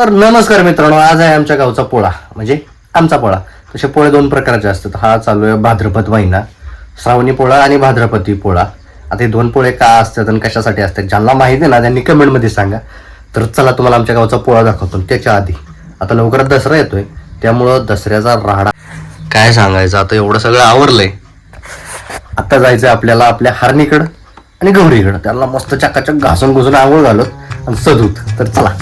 तर नमस्कार मित्रांनो आज आहे आमच्या गावचा पोळा म्हणजे आमचा पोळा. तसे पोळे दोन प्रकारचे असतात. हा चालू आहे भाद्रपद महिना श्रावणी पोळा आणि भाद्रपदी पोळा. आता हे दोन पोळे का असतात आणि कशासाठी असतात ज्यांना माहिती आहे ना त्यांनी कमेंटमध्ये सांगा. तर चला तुम्हाला आमच्या गावचा पोळा दाखवतो त्याच्या आधी. आता लवकरात दसरा येतोय त्यामुळं दसऱ्याचा राहाडा काय सांगायचं आता एवढं सगळं आवरलंय. आता जायचं आपल्याला आपल्या हरणीकडं आणि गौरीकडं. त्याला मस्त चकाचक घासून घुसून आंघोळ घालत आणि सदूत. तर चला.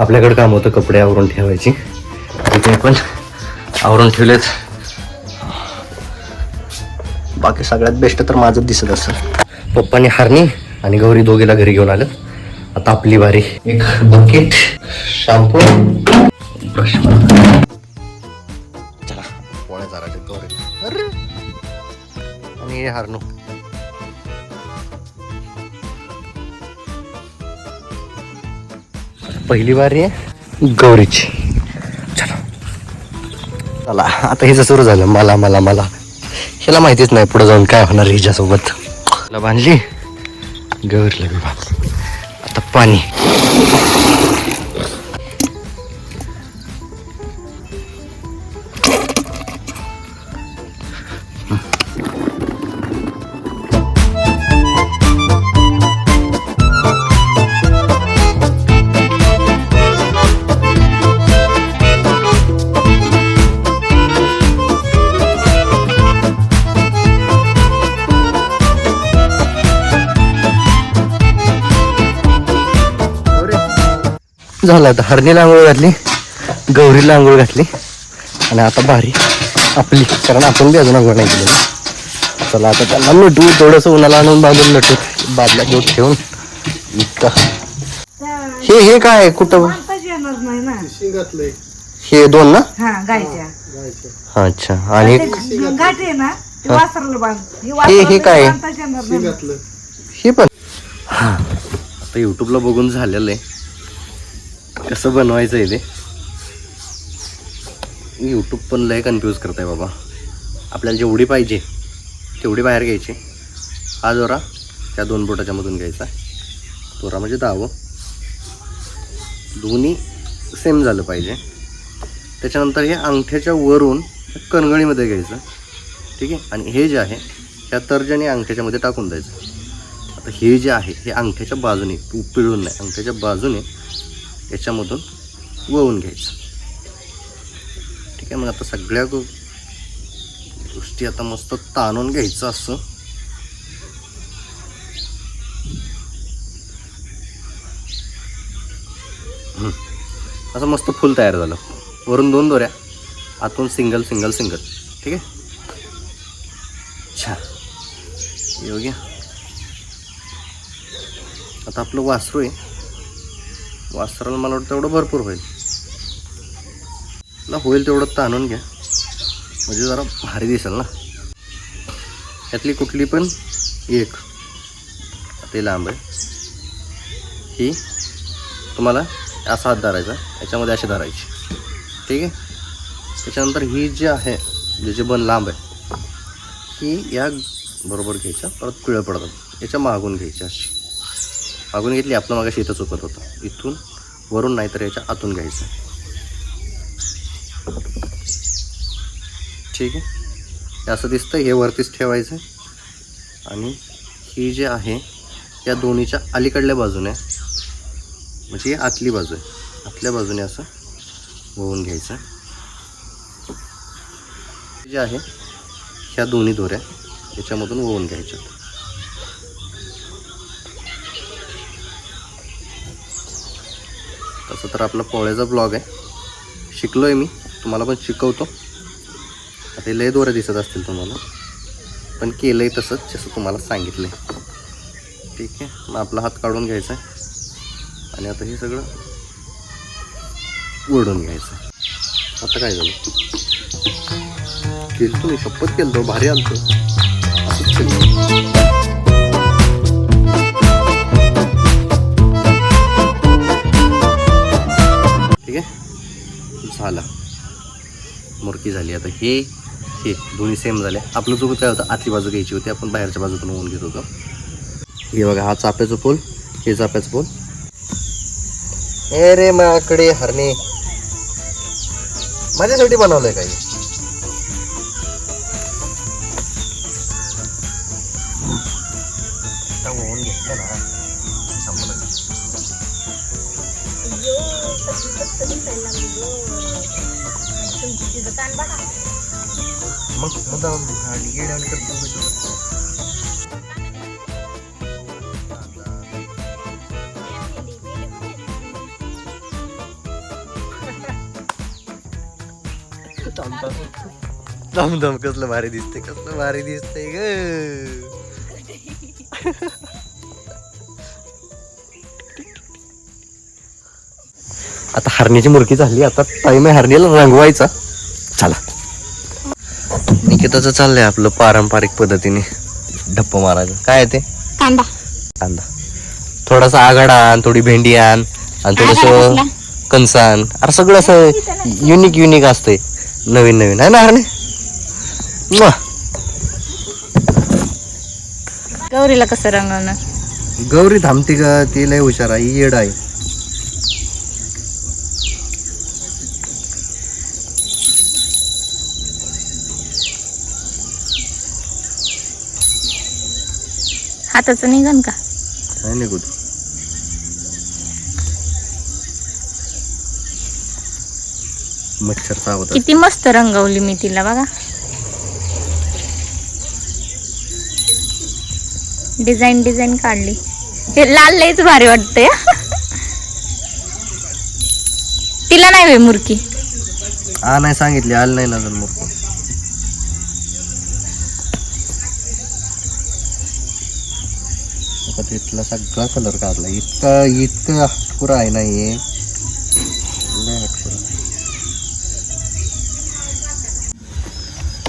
आपल्याकडे काम होतं कपडे आवरून ठेवायची. ते पण आवरून ठेवलेत. बाकी सगळ्यात बेस्ट तर माझं दिसत असतं पप्पाने हारणी आणि गौरी दोघीला घरी घेऊन आलं. आता आपली बारी एक बकेट शॅम्पू ब्रश चला पोळ्या चारायचे गौरी आणि हे हारणू. पहिली बारी आहे गौरीची. चला. चला आता हिचं सुरू झालं. मला मला मला. ह्याला माहितीच नाही पुढे जाऊन काय होणार हिच्यासोबत. बांधली. गौरीला बी बांधली. आता पाणी. झालं आता. हरणीला आंघोळ घातली गौरीला आंघोळ घातली आणि आता भारी आपली कारण आपण बी अजून आंघोळ नाही केली चला आता त्यांना मिठू थोडंसं उन्हाला आणून बांधून लटत बादल्या घेऊन ठेवून इतका हे हे काय आहे? कुठं? आताच येणार नाही ना हे दोन ना? हा अच्छा आणि हे. हे काय? बांधताच येणार नाही. हे पण हा आता युट्यूबला बघून झालेलं आहे. कसं बनवायचं आहे ते? यूट्यूब पण लय कन्फ्यूज करत आहे बाबा. आपल्याला जेवढी पाहिजे तेवढी बाहेर घ्यायची. हा जोरा त्या दोन बोटाच्या मधून घ्यायचा. दोरा म्हणजे दहावं दोन्ही सेम झालं पाहिजे. त्याच्यानंतर हे अंगठ्याच्या वरून कणगणीमध्ये घ्यायचं. ठीक आहे? आणि हे जे आहे ह्या तर्जनी अंगठ्याच्यामध्ये टाकून द्यायचं. आता हे जे आहे हे अंगठ्याच्या बाजूने पिळून नाही अंगठ्याच्या बाजूने याच्यामधून वळून घ्यायचं. ठीक आहे मग आता सगळ्या गो- गोष्टी आता मस्त ताणून घ्यायचं असं. असं मस्त फुल तयार झालं. वरून दोन दोऱ्या आतून सिंगल सिंगल सिंगल. ठीक आहे? छान योग्य आता आपलं वासरू आहे. वासराला मला वाटतं तेवढं भरपूर होईल. ना होईल तेवढं ताणून घ्या. म्हणजे जरा भारी दिसेल ना. यातली कुठली पण एक ते लांब आहे. ही तुम्हाला असा हात धरायचा याच्यामध्ये अशी धरायची. ठीक आहे? त्याच्यानंतर ही जी आहे जे जे बन लांब आहे ही या बरोबर घ्यायच्या परत पिळं पडतात. याच्या मागून घ्यायच्या अशी. मागून घेतली आपलं मागाशी शेतं चुकत होतं. इथून वरून नाहीतर याच्या आतून घ्यायचं. ठीक आहे? असं दिसतं हे वरतीच ठेवायचं. आणि ही जी आहे या दोन्हीच्या अलीकडल्या बाजूने म्हणजे ही आतली बाजू आहे. आतल्या बाजूने असं वळून घ्यायचं. जे आहे ह्या दोन्ही दोऱ्या याच्यामधून वळून घ्यायच्या तसं तर आपला पोळ्याचा ब्लॉग आहे. शिकलो आहे मी. तुम्हाला पण शिकवतो. आता लय दोऱ्या दिसत असतील तुम्हाला. पण केलं आहे तसंच जसं तुम्हाला सांगितलं आहे ठीक आहे. मग आपला हात काढून घ्यायचा आहे. आणि आता हे सगळं ओढून घ्यायचं आहे. आता काय झालं? केलं मी शपथ केलं तो भारी आलतो. असंच केलं सारखी झाली. आता हे हे दोन्ही सेम झाले. आपलं चुकत काय होतं आतली बाजू घ्यायची होती आपण बाहेरच्या बाजूतून ओन घेत होतो. हे बघा हा चाप्याचं पोल हे चाप्याचं पोल. ए रे माकडे हरणे. माझ्यासाठी बनवलंय काही घेतलं ना. मग करतो. दम दम कसलं भारी दिसते कसलं भारी दिसतंय ग. आता हरणीची मुरकी झाली आता टाइम आहे हरणीला रंगवायचा. चला. निकिताचं चाललंय आपलं पारंपरिक पद्धतीने. ढप्प मारायचं. काय आहे ते? कांदा. कांदा. थोडासा आघाडा आण थोडी भेंडी आण आणि थोडस? कणसान अरे सगळं असं युनिक युनिक असतंय. नवीन नवीन. आहे ना म्वा. गौरीला कसं रंगवणं गौरी थांबते का? ती लय हुशार आहे. ही येड आहे. हाताचं निघन का? नाही कुठं मच्छर चावत किती मस्त रंगवली मी तिला बघा. डिझाईन डिझाईन काढली. हे लाल लयच भारी वाटते तिला नाही वे मुरकी? हा नाही सांगितली. आलं नाही ना अजून आता तिथला सगळा कलर काढला. इतका इतका पुरा आहे ना हे. लय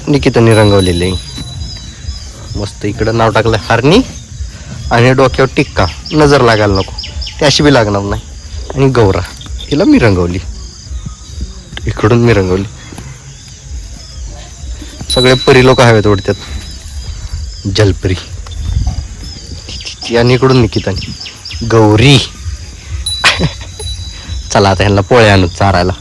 निकिताने मस्त इकडं नाव टाकलं हरणी आणि डोक्यावर टिक्का. नजर लागायला नको. त्याशी बी लागणार नाही. आणि गौरा. हिला मी रंगवली. इकडून मी रंगवली. सगळे परी लोक हवेत उडतात जलपरी. आणि इकडून निकितानी गौरी. चला आता ह्यांना पोळ्या आणू चारायला.